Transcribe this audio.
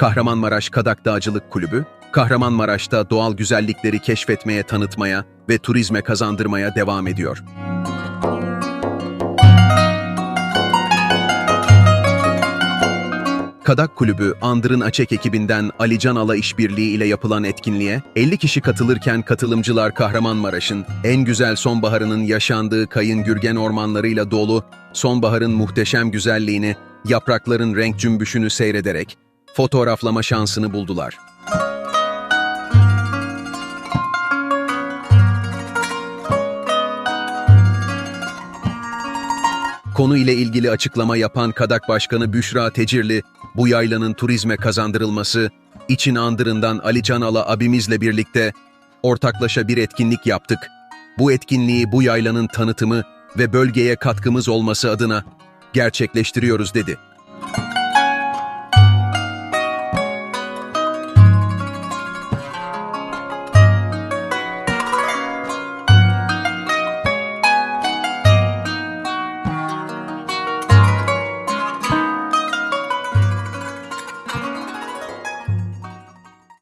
Kahramanmaraş Kadak Dağcılık Kulübü, Kahramanmaraş'ta doğal güzellikleri keşfetmeye, tanıtmaya ve turizme kazandırmaya devam ediyor. Kadak Kulübü, Andırın Açek ekibinden Ali Canal'a işbirliği ile yapılan etkinliğe 50 kişi katılırken katılımcılar Kahramanmaraş'ın en güzel sonbaharının yaşandığı kayın gürgen ormanlarıyla dolu sonbaharın muhteşem güzelliğini, yaprakların renk cümbüşünü seyrederek fotoğraflama şansını buldular. Konu ile ilgili açıklama yapan Kadak Başkanı Büşra Tecirli, bu yaylanın turizme kazandırılması, için andırından Ali Canal'a abimizle birlikte ortaklaşa bir etkinlik yaptık. Bu etkinliği bu yaylanın tanıtımı ve bölgeye katkımız olması adına gerçekleştiriyoruz dedi.